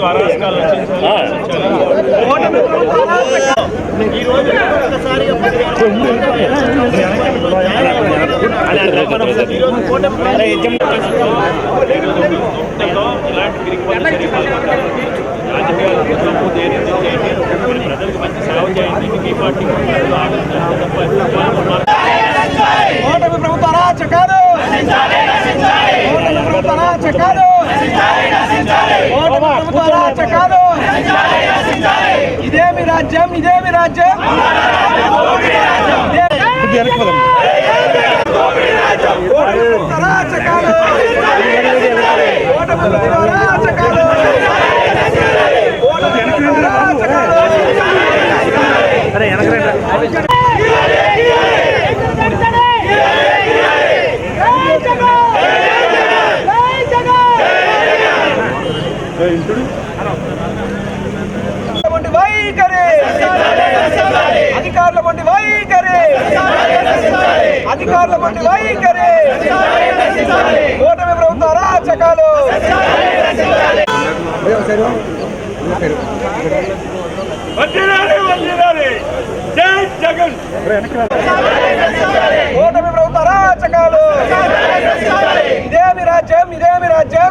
ప్రభుత్వ అరాచకాలు ఈ రోజు ఒక్కసారిగా ఇలాంటి గిరిగిపల్లి రాజకీయాలు నమోదు ఏదైతే చేయండి ప్రజలకు మంచి సేవ చేయండి మీ పార్టీ కూటమి ప్రభుత్వ అరాచకాలు ప్రభుత్వ ప్రభుత్వ ఇదేమి రాజ్యం ఇదేమి రాజ్యం ఇదే- కూటమి ప్రభుత్వ అరాచకాలు కూటమి ప్రభుత్వ అరాచకాలు కూటమి ప్రభుత్వ అరాచకాలు వంటి వైఖరి అధికారుల వంటి వైఖరి అధికారుల వంటి వైఖరి. కూటమి ప్రభుత్వ అరాచకాలు. జగన్. కూటమి ప్రభుత్వ అరాచకాలు. ఇదేమి రాజ్యం ఇదేమి రాజ్యం.